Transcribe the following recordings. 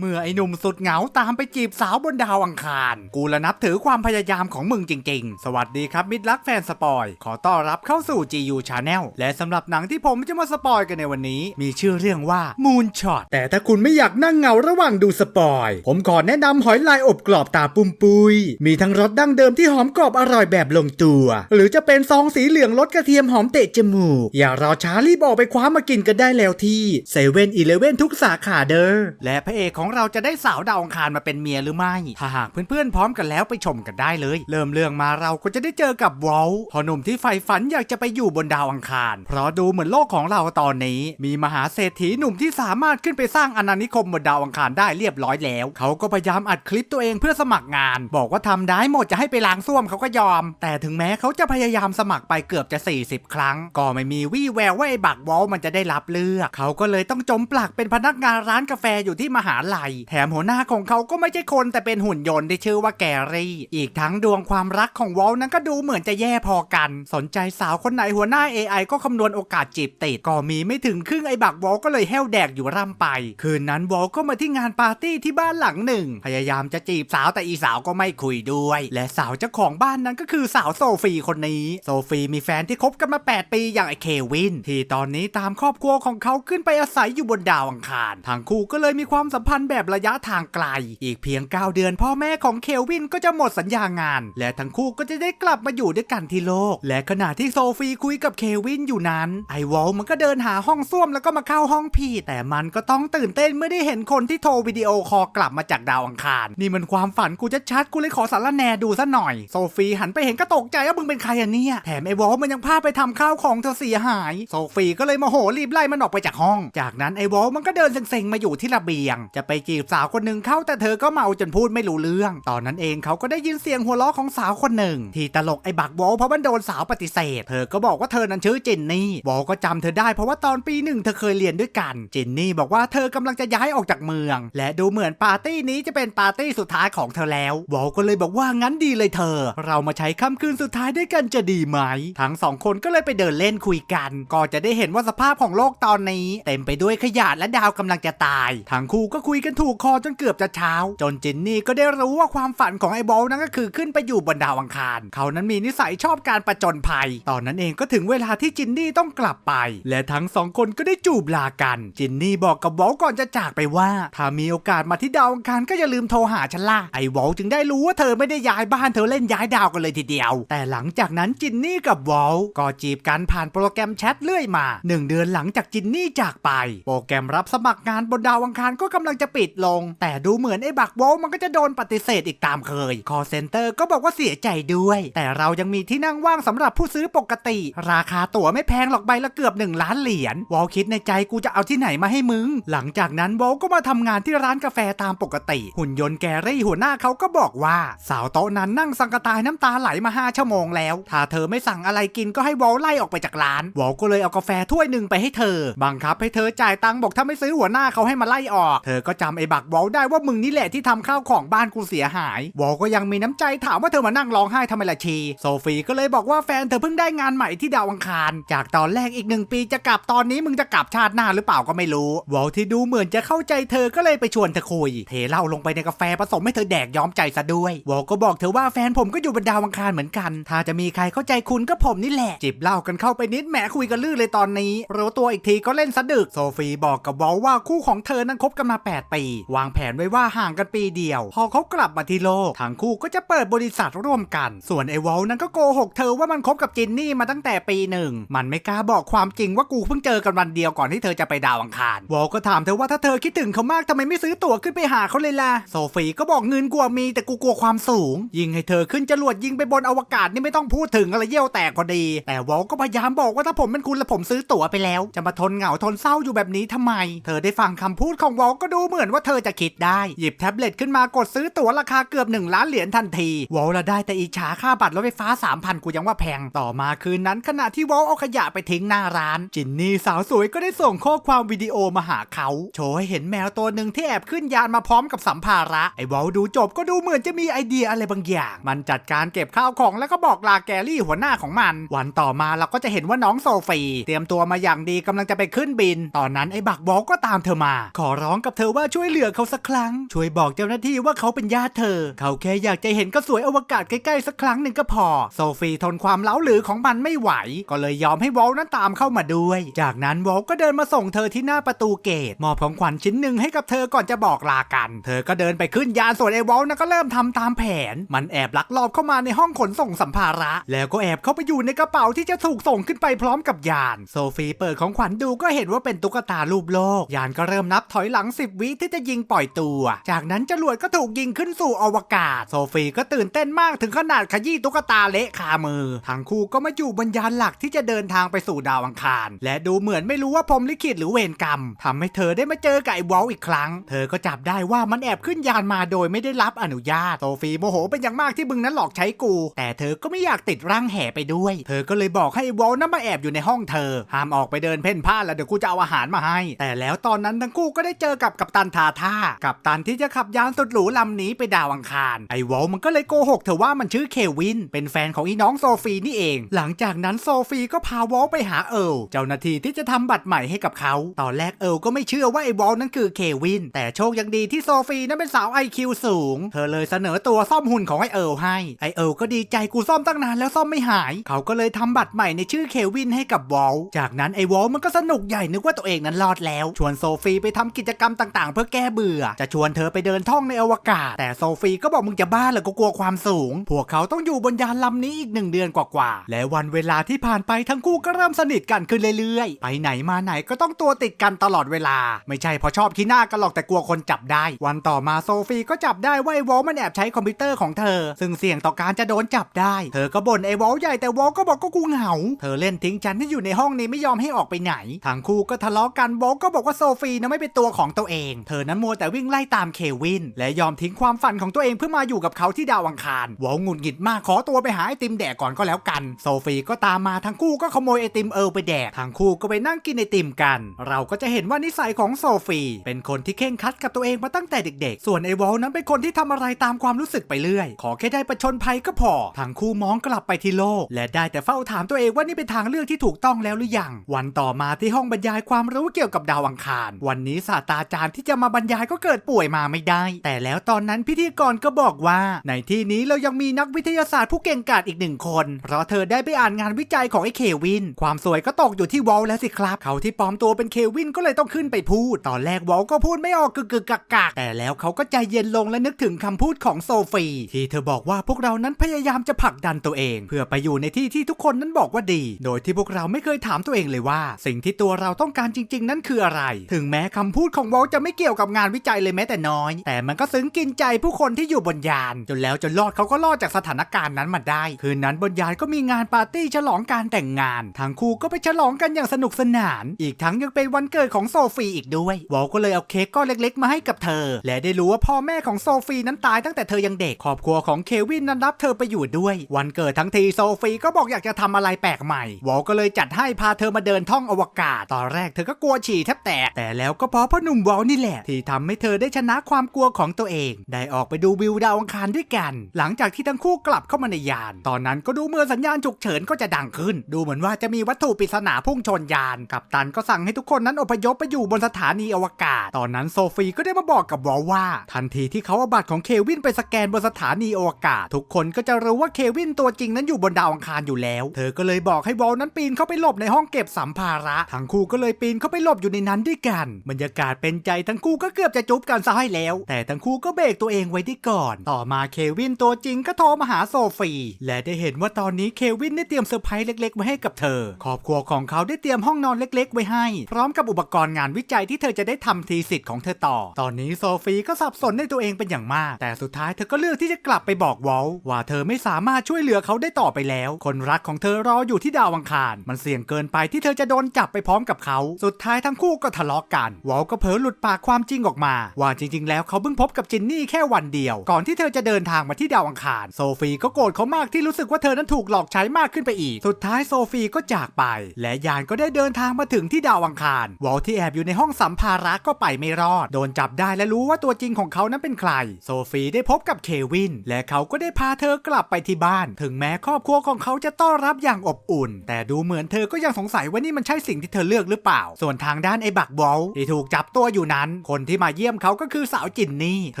เมื่อไอ้หนุ่มสุดเหงาตามไปจีบสาวบนดาวอังคาร กูละนับถือความพยายามของมึงจริงๆ สวัสดีครับมิตรรักแฟนสปอย ขอต้อนรับเข้าสู่ GU Channel และสำหรับหนังที่ผมจะมาสปอยกันในวันนี้ มีชื่อเรื่องว่า Moonshot แต่ถ้าคุณไม่อยากนั่งเหงาระหว่างดูสปอย ผมขอแนะนำหอยลายอบกรอบตาปุมปุย มีทั้งรสดั้งเดิมที่หอมกรอบอร่อยแบบลงตัว หรือจะเป็นซองสีเหลืองรสกระเทียมหอมเตะจมูก อย่ารอช้ารีบออกไปคว้ามากินกันได้แล้วที่เซเว่นอีเลเว่นทุกสาขาเด้อ และพระเอกของเราจะได้สาวดาวอังคารมาเป็นเมียหรือไม่ ถ้าหากเพื่อนๆพร้อมกันแล้วไปชมกันได้เลย เริ่มเรื่องมาเราก็จะได้เจอกับวอลพอหนุ่มที่ใฝ่ฝันอยากจะไปอยู่บนดาวอังคาร เพราะดูเหมือนโลกของเราตอนนี้ มีมหาเศรษฐีหนุ่มที่สามารถขึ้นไปสร้างอาณานิคมบนดาวอังคารได้เรียบร้อยแล้ว เขาก็พยายามอัดคลิปตัวเองเพื่อสมัครงาน บอกว่าทำได้หมดจะให้ไปล้างส้วมเขาก็ยอม แต่ถึงแม้เขาจะพยายามสมัครไปเกือบจะ 40 ครั้ง ก็ไม่มีวี่แววว่าไอ้บักวอลมันจะได้รับเลือก เขาก็เลยต้องจมปลักเป็นพนักงานร้านกาแฟอยู่ที่มหาลัยแถมหัวหน้าของเขาก็ไม่ใช่คนแต่เป็นหุ่นยนต์ที่ชื่อว่าแกรี่ อีกทั้งดวงความรักของวอลนั้นก็ดูเหมือนจะแย่พอกัน สนใจสาวคนไหนหัวหน้า AI ก็คำนวณโอกาสจีบติดก็มีไม่ถึงครึ่งไอ้บักวอลก็เลยแห้วแดกอยู่ร่ำไป คืนนั้นวอลก็มาที่งานปาร์ตี้ที่บ้านหลังหนึ่ง พยายามจะจีบสาวแต่อีสาวก็ไม่คุยด้วย และสาวเจ้าของบ้านนั้นก็คือสาวโซฟีคนนี้ โซฟีมีแฟนที่คบกันมา 8 ปีอย่างไอเควิน ที่ตอนนี้ตามครอบครัวของเขาขึ้นไปอาศัยอยู่บนดาวอังคารทั้งคู่ก็เลยมีความสัมพันธ์แบบระยะทางไกล อีกเพียง 9 เดือน พ่อแม่ของเควินก็จะหมดสัญญางาน และทั้งคู่ก็จะได้กลับมาอยู่ด้วยกันที่โลก และขณะที่โซฟีคุยกับเควินอยู่นั้น ไอวอลมันก็เดินหาห้องส้วมแล้วก็มาเข้าห้องพี่แต่มันก็ต้องตื่นเต้นเมื่อได้เห็นคนที่โทรวิดีโอคอลกลับมาจากดาวอังคาร นี่มันความฝันกูจะชัดกูเลยขอสารแนดูซะหน่อย โซฟีหันไปเห็นก็ตกใจว่ามึงเป็นใครอะเนี่ย แถมไอวอลมันยังพาไปทำข้าวของเธอเสียหาย โซฟีก็เลยโมโหรีบไล่มันออกไปจากห้อง จากนั้นไอวอลมันก็เดินเซ็งๆมาอยู่ที่ระเบียง จะไปจีบสาวคนหนึ่งเข้าแต่เธอก็เมาจนพูดไม่รู้เรื่อง ตอนนั้นเองเขาก็ได้ยินเสียงหัวเราะของสาวคนหนึ่ง ที่ตลกไอ้บักวอลเพราะมันโดนสาวปฏิเสธ เธอก็บอกว่าเธอนั้นชื่อจินนี่วอลก็จำเธอได้เพราะว่าตอนปีหนึ่งเธอเคยเรียนด้วยกัน จินนี่บอกว่าเธอกำลังจะย้ายออกจากเมือง และดูเหมือนปาร์ตี้นี้จะเป็นปาร์ตี้สุดท้ายของเธอแล้ววอลก็เลยบอกว่างั้นดีเลยเธอ เรามาใช้ค่ำคืนสุดท้ายด้วยกันจะดีไหม ทั้งสองคนก็เลยไปเดินเล่นคุยกัน ก็จะได้เห็นว่าสภาพของโลกตอนนี้ เต็มไปด้วยขยะและดาวกำลังจะตาย ทั้งคู่ก็คุยกันถูกคอจนเกือบจะเช้า จนจินนี่ก็ได้รู้ว่าความฝันของไอ้บอลนั้นก็คือขึ้นไปอยู่บนดาวอังคาร เขานั้นมีนิสัยชอบการประจนภัย ตอนนั้นเองก็ถึงเวลาที่จินนี่ต้องกลับไป และทั้งสองคนก็ได้จูบลากัน จินนี่บอกกับบอลก่อนจะจากไปว่า ถ้ามีโอกาสมาที่ดาวอังคารก็อย่าลืมโทรหาฉันล่ะไอ้วอลจึงได้รู้ว่าเธอไม่ได้ย้ายบ้านเธอเล่นย้ายดาวกันเลยทีเดียว แต่หลังจากนั้นจินนี่กับวอลก็จีบกันผ่านโปรแกรมแชทเรื่อยมาหนึ่งเดือนหลังจากจินนี่จากไป โปรแกรมรับสมัครงานบนดาวอังคารก็กำลังจะปิดลง แต่ดูเหมือนไอ้บักวอลมันก็จะโดนปฏิเสธอีกตามเคย คอเซ็นเตอร์ก็บอกว่าเสียใจด้วย แต่เรายังมีที่นั่งว่างสำหรับผู้ซื้อปกติ ราคาตั๋วไม่แพงหรอกใบละเกือบ 1 ล้านเหรียญวอลคิดในใจกูจะเอาที่ไหนมาให้มึง หลังจากนั้นวอลก็มาทำงานที่ร้านกาแฟตามปกติ หุ่นยนต์แกรี่หัวหน้าเขาก็บอกว่า สาวโต๊ะนั้นนั่งสังกตายน้ำตาไหลมา5ชั่วโมงแล้ว ถ้าเธอไม่สั่งอะไรกินก็ให้วอลไล่ออกไปจากร้านวอลก็เลยเอากาแฟถ้วยหนึ่งไปให้เธอ บังคับให้เธอจ่ายตังค์บอกถ้าไม่ซื้อหัวหน้าเขาให้มาไล่ออก เธอก็จำไอ้บักวอลได้ว่ามึงนี่แหละที่ทำข้าวของบ้านกูเสียหายวอลก็ยังมีน้ำใจถามว่าเธอมานั่งร้องไห้ทำไมล่ะชี โซฟีก็เลยบอกว่าแฟนเธอเพิ่งได้งานใหม่ที่ดาวอังคาร จากตอนแรกอีกหนึ่งปีจะกลับตอนนี้มึงจะกลับชาติหน้าหรือเปล่าก็ไม่รู้วอลที่ดูเหมือนจะเข้าใจเธอก็เลยไปชวนเธอคุย เทเหล้าลงไปในกาแฟผสมให้เธอแดกย้อมใจซะด้วยวอลก็บอกเธอว่าแฟนผมก็อยู่บนดาวอังคารเหมือนกัน ถ้าจะมีใครเข้าใจคุณก็ผมนี่แหละ จิบเหล้ากันเข้าไปนิดแหมคุยกันลื่นเลยตอนนี้รู้ตัวอีกทีก็เล่นสะดึกโซฟีบอกกับวอลว่าคู่ของเธอนั้นคบกันมา 8ปี วางแผนไว้ว่าห่างกันปีเดียว พอเขากลับมาที่โลกทั้งคู่ก็จะเปิดบริษัทร่วมกัน ส่วนไอ้วอลนั้นก็โกหกเธอว่ามันคบกับจินนี่มาตั้งแต่ปีหนึ่ง มันไม่กล้าบอกความจริงว่ากูเพิ่งเจอกันวันเดียวก่อนที่เธอจะไปดาวอังคาร วอลก็ถามเธอว่าถ้าเธอคิดถึงเขามากทำไมไม่ซื้อตั๋วขึ้นไปหาเขาเลยล่ะ โซฟีก็บอกเงินกลัวมีแต่กูกลัวความสูง ยิงให้เธอขึ้นจรวดยิงไปบนอวกาศนี่ไม่ต้องพูดถึงอะไรเยี่ยวแตกพอดี แต่วอลก็พยายามบอกว่าถ้าผมเป็นคุณและผมซื้อตั๋วไปแล้ว จะมาทนเหงาทนเศร้าอยู่แบบนี้ทำไม เธอได้ฟังคำพูดของวอลก็ดูเหมือนือนว่าเธอจะคิดได้ หยิบแท็บเล็ตขึ้นมากดซื้อตั๋วราคาเกือบ 1 ล้านเหรียญทันที วอลละได้แต่อิจฉาค่าบัตรรถไฟฟ้า 3,000 กูยังว่าแพง ต่อมาคืนนั้นขณะที่วอลเอาขยะไปทิ้งหน้าร้าน จินนี่สาวสวยก็ได้ส่งข้อความวิดีโอมาหาเขา โชว์ให้เห็นแมวตัวหนึ่งที่แอบขึ้นยานมาพร้อมกับสัมภาระ ไอ้วอลดูจบก็ดูเหมือนจะมีไอเดียอะไรบางอย่าง มันจัดการเก็บข้าวของแล้วก็บอกลาแกรี่หัวหน้าของมัน วันต่อมาเราก็จะเห็นว่าน้องโซฟี เตรียมตัวมาอย่างดีกำลังจะไปขึ้นบิน ตอนนั้นไอ้บักวอลก็ตามเธอมา ขอร้องกับเธอว่าช่วยเหลือเขาสักครั้ง ช่วยบอกเจ้าหน้าที่ว่าเขาเป็นญาติเธอ เขาแค่อยากจะเห็นก็สวยอวกาศใกล้ๆสักครั้งหนึ่งก็พอ โซฟีทนความเล้าหลือของมันไม่ไหว ก็เลยยอมให้วอลนั้นตามเข้ามาด้วย จากนั้นวอลก็เดินมาส่งเธอที่หน้าประตูเกตมอบของขวัญชิ้นหนึ่งให้กับเธอก่อนจะบอกลากัน เธอก็เดินไปขึ้นยานส่วนไอ้วอลนั้นก็เริ่มทำตามแผน มันแอบลักลอบเข้ามาในห้องขนส่งสัมภาระ แล้วก็แอบเข้าไปอยู่ในกระเป๋าที่จะถูกส่งขึ้นไปพร้อมกับยาน โซฟีเปิดของขวัญดูก็เห็นว่าเป็นตุ๊กตารูปโลก ยานก็เริ่มนับถอยหลัง 10 วิที่จะยิงปล่อยตัว จากนั้นจรวดก็ถูกยิงขึ้นสู่อวกาศ โซฟีก็ตื่นเต้นมากถึงขนาดขยี้ตุ๊กตาเละคามือ ทั้งคู่ก็มาอยู่บนยานหลักที่จะเดินทางไปสู่ดาวอังคาร และดูเหมือนไม่รู้ว่าพรมลิขิตหรือเวรกรรมทำให้เธอได้มาเจอกับไอ้วอลอีกครั้ง เธอก็จับได้ว่ามันแอบขึ้นยานมาโดยไม่ได้รับอนุญาต โซฟีโมโหเป็นอย่างมากที่มึงนั้นหลอกใช้กู แต่เธอก็ไม่อยากติดร่างแห่ไปด้วย เธอก็เลยบอกให้ไอ้วอลนั้นมาแอบอยู่ในห้องเธอ ห้ามออกไปเดินเพ่นพ่านแล้วเดี๋ยวกูจะเอาอาหารมาให้ แต่แล้วตอนนั้นทั้งคู่ก็ได้เจอกับกัปตันทาท่ากัปตันที่จะขับยานสุดหรูลำนี้ไปดาวอังคารไอวอลมันก็เลยโกหกเธอว่ามันชื่อเควิน เป็นแฟนของอีน้องโซฟีนี่เอง หลังจากนั้นโซฟีก็พาวอลไปหาเอิร์ลเจ้าหน้าที่ที่จะทำบัตรใหม่ให้กับเขาตอนแรกเอิร์ลก็ไม่เชื่อว่าไอวอลนั้นคือเควิน แต่โชคยังดีที่โซฟีนั้นเป็นสาวไอคิวสูง เธอเลยเสนอตัวซ่อมหุ่นของไอเอิร์ลให้ไอเอิร์ลก็ดีใจกูซ่อมตั้งนานแล้วซ่อมไม่หาย เขาก็เลยทำบัตรใหม่ในชื่อเควินให้กับวอลจากนั้นไอวอลมันก็สนุกใหญ่นึกว่าตัวเองนั้นรอดแล้ว ชวนโซฟีไปทำกิจกรรมต่างๆ เพื่อแก้เบื่อ จะชวนเธอไปเดินท่องในอวกาศ แต่โซฟีก็บอกมึงจะบ้าเหรอก็กลัวความสูง พวกเขาต้องอยู่บนยานลำนี้อีกหนึ่งเดือนกว่าๆ และวันเวลาที่ผ่านไปทั้งคู่ก็เริ่มสนิทกันขึ้นเรื่อยๆ ไปไหนมาไหนก็ต้องตัวติดกันตลอดเวลา ไม่ใช่เพราะชอบขี้หน้ากันหรอกแต่กลัวคนจับได้ วันต่อมาโซฟีก็จับได้ว่าไอ้วอลมันแอบใช้คอมพิวเตอร์ของเธอ ซึ่งเสี่ยงต่อการจะโดนจับได้ เธอก็บ่นไอ้วอลใหญ่แต่วอลก็บอกก็กูเหงา เธอเล่นทิ้งฉันที่อยู่ในห้องนี้ไม่ยอมให้ออกไปไหน ทั้งคู่ก็ทะเลาะกันวอลก็บอกว่าโซฟีนะไม่เป็นตัวของตัวเองเธอนั้นมัวแต่วิ่งไล่ตามเควิน และยอมทิ้งความฝันของตัวเองเพื่อมาอยู่กับเขาที่ดาวอังคารวอลหงุดหงิดมากขอตัวไปหาไอติมแดกก่อนก็แล้วกัน โซฟีก็ตามมาทั้งคู่ก็ขโมยไอติมเอิร์ลไปแดกทั้งคู่ก็ไปนั่งกินไอติมกัน เราก็จะเห็นว่านิสัยของโซฟีเป็นคนที่เข่งคัดกับตัวเองมาตั้งแต่เด็ก ๆ ส่วนไอวอลนั้นเป็นคนที่ทำอะไรตามความรู้สึกไปเรื่อย ขอแค่ได้ประชนภัยก็พอทั้งคู่มองกลับไปที่โลก และได้แต่เฝ้าถามตัวเองว่านี่เป็นทางเลือกที่ถูกต้องแล้วหรือยังวันต่อมาที่ห้องบรรยายความรู้เกี่ยวกับดาวอังคาร วันนี้ศาสตราจารย์ที่จะมาบรรยายก็เกิดป่วยมาไม่ได้ แต่แล้วตอนนั้นพิธีกรก็บอกว่า ในที่นี้เรายังมีนักวิทยาศาสตร์ผู้เก่งกาจอีกหนึ่งคน เพราะเธอได้ไปอ่านงานวิจัยของไอ้เควิน ความสวยก็ตกอยู่ที่วอลแล้วสิครับ เขาที่ปลอมตัวเป็นเควินก็เลยต้องขึ้นไปพูด ตอนแรกวอลก็พูดไม่ออกกึกกึกกักกักแต่แล้วเขาก็ใจเย็นลงและนึกถึงคำพูดของโซฟีที่เธอบอกว่าพวกเรานั้นพยายามจะผลักดันตัวเอง เพื่อไปอยู่ในที่ที่ทุกคนนั้นบอกว่าดี โดยที่พวกเราไม่เคยถามตัวเองเลยว่า สิ่งที่ตัวเราต้องการจริง ๆ นั้นคืออะไร ถึงแม้คำพูดของวอลจะไม่เกี่ยวกับงานวิจัยเลยแม้แต่น้อย แต่มันก็ซึ้งกินใจผู้คนที่อยู่บนยาน จนแล้วจนรอดเขาก็รอดจากสถานการณ์นั้นมาได้ คืนนั้นบนยานก็มีงานปาร์ตี้ฉลองการแต่งงาน ทั้งคู่ก็ไปฉลองกันอย่างสนุกสนาน อีกทั้งยังเป็นวันเกิดของโซฟีอีกด้วยวอลก็เลยเอาเค้กก้อนเล็กๆ มาให้กับเธอ และได้รู้ว่าพ่อแม่ของโซฟีนั้นตายตั้งแต่เธอยังเด็กครอบครัวของเควินนั้นรับเธอไปอยู่ด้วย วันเกิดทั้งทีโซฟีก็บอกอยากจะทำอะไรแปลกใหม่วอลก็เลยจัดให้พาเธอมาเดินท่องอวกาศ ตอนแรกเธอก็กลัวฉี่แทบแตกแต่แล้วก็เพราะพ่อหนุ่มวอลนี่แหละที่ทำให้เธอได้ชนะความกลัวของตัวเอง ได้ออกไปดูวิวดาวอังคารด้วยกัน หลังจากที่ทั้งคู่กลับเข้ามาในยาน ตอนนั้นก็ดูเมื่อสัญญาณฉุกเฉินก็จะดังขึ้น ดูเหมือนว่าจะมีวัตถุปริศนาพุ่งชนยาน กัปตันก็สั่งให้ทุกคนนั้นอพยพไปอยู่บนสถานีอวกาศ ตอนนั้นโซฟีก็ได้มาบอกกับวอลว่า ทันทีที่เขาเอาบัตรของเควินไปสแกนบนสถานีอวกาศ ทุกคนก็จะรู้ว่าเควินตัวจริงนั้นอยู่บนดาวอังคารอยู่แล้ว เธอก็เลยบอกให้วอลนั้นปีนเข้าไปหลบในห้องเก็บสัมภาระ ทั้งคู่ก็เลยปีนเข้าไปหลบอยู่ในนั้นด้วยกัน บรรยากาศเป็นใจทั้งคู่ก็เกือบจะจุ๊บกันซะให้แล้ว แต่ทั้งคู่ก็เบรกตัวเองไว้ได้ก่อน ต่อมาเควินตัวจริงก็โทรมาหาโซฟีและได้เห็นว่าตอนนี้เควินได้เตรียมเซอร์ไพรส์เล็กๆ ไว้ให้กับเธอ ครอบครัวของเขาได้เตรียมห้องนอนเล็ก ๆ ไว้ให้ พร้อมกับอุปกรณ์งานวิจัยที่เธอจะได้ทำทีสิทธิ์ของเธอต่อ ตอนนี้โซฟีก็สับสนในตัวเองเป็นอย่างมาก แต่สุดท้ายเธอก็เลือกที่จะกลับไปบอกวอลว่าเธอไม่สามารถช่วยเหลือเขาได้ต่อไปแล้ว คนรักของเธอรออยู่ที่ดาวอังคาร มันเสี่ยงเกินไปที่เธอจะโดนจับไปพร้อมกับเขา สุดท้ายทั้งคู่ก็ทะเลาะกัน วอลก็เผลอหลุดปากความจริงออกมา ว่าจริง ๆ แล้วเขาเพิ่งพบกับจินนี่แค่วันเดียว ก่อนที่เธอจะเดินทางมาที่ดาวอังคาร โซฟีก็โกรธเขามากที่รู้สึกว่าเธอนั้นถูกหลอกใช้มากขึ้นไปอีก สุดท้ายโซฟีก็จากไป และยานก็ได้เดินทางมาถึงที่ดาวอังคาร วอลที่แอบอยู่ในห้องสัมภาระก็ไปไม่รอด โดนจับได้และรู้ว่าตัวจริงของเขานั้นเป็นใคร โซฟีได้พบกับเควิน และเขาก็ได้พาเธอกลับไปที่บ้าน ถึงแม้ครอบครัวของเขาจะต้อนรับอย่างอบอุ่น แต่ดูเหมือนเธอก็ยังสงสัยว่านี่มันใช่สิ่งที่เธอเลือกหรือเปล่า ส่วนทางด้านไอ้บักบอลที่ถูกจับตัวอยู่นั้นคนที่มาเยี่ยมเขาก็คือสาวจินนี่ เธ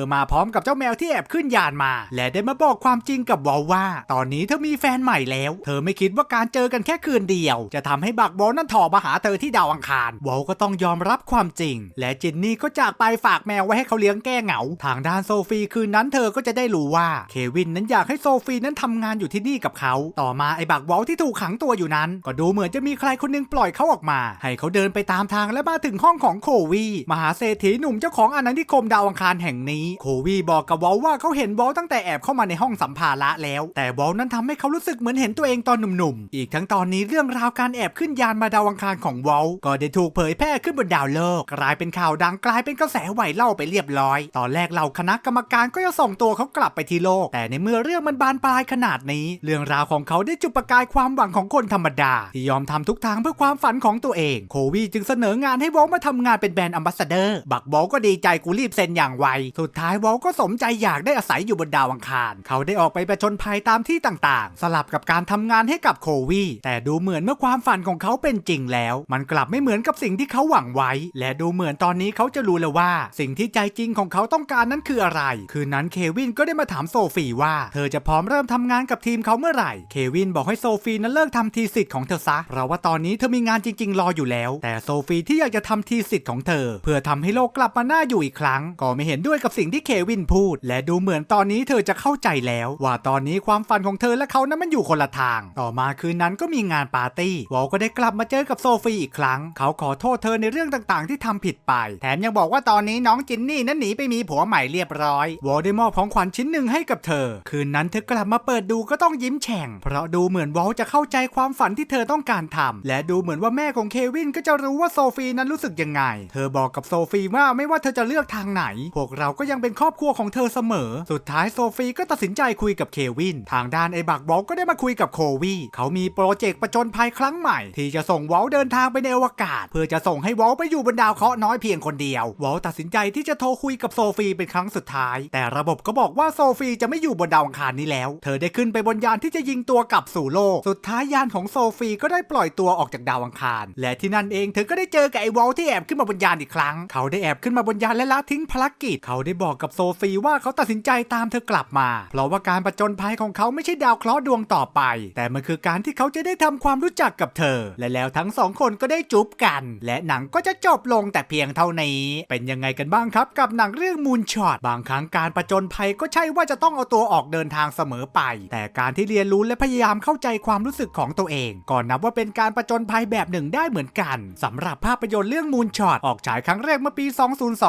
อมาพร้อมกับเจ้าแมวที่แอบขึ้นยานมา และได้มาบอกความจริงกับวอลว่า ตอนนี้เธอมีแฟนใหม่แล้ว เธอไม่คิดว่าการเจอกันแค่คืนเดียว จะทำให้บักวอลนั้นถอมาหาเธอที่ดาวอังคารวอลก็ต้องยอมรับความจริง และจินนี่ก็จากไปฝากแมวไว้ให้เขาเลี้ยงแก้เหงา ทางด้านโซฟีคืนนั้นเธอก็จะได้รู้ว่าเควินนั้นอยากให้โซฟีนั้นทำงานอยู่ที่นี่กับเขา ต่อมาไอ้บักวอลที่ถูกขังตัวอยู่นั้น ก็ดูเหมือนจะมีใครคนหนึงปล่อยเขาออกมา ให้เขาเดินไปตามทางและมาถึงห้องของโควีมหาเศรษฐีหนุ่มเจ้าของอาณานิคมดาวอังคารแห่งนี้โควีบอกกับวอลว่าเขาเห็นวอลตั้งแต่แอบเข้ามาในห้องสัมภาระแล้ว แต่วอลนั้นทำให้เขารู้สึกเหมือนเห็นตัวเองตอนหนุ่มๆ อีกทั้งตอนนี้เรื่องราวการแอบขึ้นยานมาดาวอังคารของวอลก็ได้ถูกเผยแพร่ขึ้นบนดาวโลก กลายเป็นข่าวดังกลายเป็นกระแสไหวเล่าไปเรียบร้อย ตอนแรกเราคณะกรรมการก็จะส่งตัวเขากลับไปที่โลก แต่ในเมื่อเรื่องมันบานปลายขนาดนี้ เรื่องราวของเขาได้จุดประกายความหวังของคนธรรมดา ที่ยอมทำทุกทางเพื่อความฝันของตัวเอง โควีจึงเสนองานให้วอลมาทำงานเป็นแบรนด์อัมบาสเดอร์บักบอลก็ดีใจกูรีบเซ็นอย่างไว สุดท้ายวอลก็สมใจอยากได้อาศัยอยู่บนดาวอังคาร เขาได้ออกไปประชนภัยตามที่ต่างๆ สลับกับการทำงานให้กับโควีแต่ดูเหมือนเมื่อความฝันของเขาเป็นจริงแล้ว มันกลับไม่เหมือนกับสิ่งที่เขาหวังไว้ และดูเหมือนตอนนี้เขาจะรู้แล้วว่า สิ่งที่ใจจริงของเขาต้องการนั้นคืออะไร คืนนั้นเควินก็ได้มาถามโซฟีว่าเธอจะพร้อมเริ่มทำงานกับทีมเขาเมื่อไหร่ เควินบอกให้โซฟีนั้นเลิกทำทีสิทธิ์ของเธอซะ เพราะว่าตอนนี้เธอมีงานจริง ๆ รออยู่แล้ว แต่โซฟีที่อยากจะทำทีสิทธิ์ของเธอ เพื่อทำให้โลกกลับมาหน่าอยู่อีกครั้ง ก็ไม่เห็นด้วยกับสิ่งที่เควินพูด และดูเหมือนตอนนี้เธอจะเข้าใจแล้ว ว่าตอนนี้ความฝันของเธอและเขานั้นมันอยู่คนละทาง ต่อมาคืนนั้นก็มีงานปาร์ตี้วอลก็ได้กลับมาเจอกับโซฟีอีกครั้ง เขาขอโทษเธอในเรื่องต่างๆ ที่ทำผิดไป แถมยังบอกว่าตอนนี้น้องจินนี่นั้นหนีไปมีผัวใหม่เรียบร้อยวอลได้มอบของขวัญชิ้นหนึ่งให้กับเธอ คืนนั้นเธอกลับมาเปิดดูก็ต้องยิ้มแฉ่ง เพราะดูเหมือนวอลจะเข้าใจความฝันที่เธอต้องการทำและดูเหมือนว่าแม่ของเควินก็จะรู้ว่าโซฟีนั้นรู้สึกยังไง เธอบอกกับโซฟีว่าไม่ว่าเธอจะเลือกทางไหน พวกเราก็ยังเป็นครอบครัวของเธอเสมอ สุดท้ายโซฟีก็ตัดสินใจคุยกับเควิน ทางด้านไอ้บักวอลก็ได้มาคุยกับโควีเขามีโปรเจกต์ประจนภัยครั้งใหม่ ที่จะส่งวอลเดินทางไปในอวกาศ เพื่อจะส่งให้วอลไปอยู่บนดาวเคราะห์น้อยเพียงคนเดียว วอลตัดสินใจที่จะโทรคุยกับโซฟีเป็นครั้งสุดท้าย แต่ระบบก็บอกว่าโซฟีจะไม่อยู่บนดาวอังคารนี้แล้ว เธอได้ขึ้นไปบนยานที่จะยิงตัวกลับสู่โลก สุดท้ายยานของโซฟีก็ได้ปล่อยตัวออกจากดาวอังคาร และที่นั่นเองเธอก็ได้เจอกับไอ้วอลที่แอบขึ้นมาบนยานอีกครั้ง เขาได้แอบขึ้นมาบนยานและละทิ้งภารกิจ เขาได้บอกกับโซฟีว่าเขาตัดสินใจตามเธอกลับมา เพราะว่าการประจนภัยของเขาไม่ใช่ดาวเคราะห์ดวงต่อไป แต่มันคือการที่เขาจะได้ทำความรู้จักกับเธอ และแล้วทั้งสองคนก็ได้จูบกัน และหนังก็จะจบลงแต่เพียงเท่านี้ เป็นยังไงกันบ้างครับ กับหนังเรื่องมูนช็อตบางครั้งการประจนภัยก็ใช่ว่าจะต้องเอาตัวออกเดินทางเสมอไป แต่การที่เรียนรู้และพยายามเข้าใจความรู้สึกของตัวเองก่อนนับว่าเป็นการประจนภัยแบบหนึ่งได้เหมือนกันสำหรับภาพยนตร์เรื่องมูนช็อตออกฉายครั้งแรกเมื่อปีปี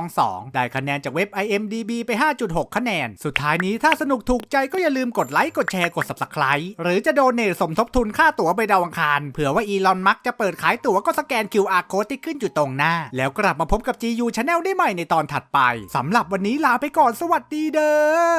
2022 ได้คะแนนจากเว็บ IMDB ไป 5.6 คะแนน สุดท้ายนี้ถ้าสนุกถูกใจก็อย่าลืมกดไลค์ กดแชร์ กด subscribe หรือจะโดเนทสมทบทุนค่าตั๋วไปดาวอังคาร เผื่อว่าอีลอนมักจะเปิดขายตั๋วก็สแกน QR code ที่ขึ้นอยู่ตรงหน้า แล้วกลับมาพบกับ GU Channel ได้ใหม่ในตอนถัดไปสำหรับวันนี้ลาไปก่อนสวัสดีเด้อ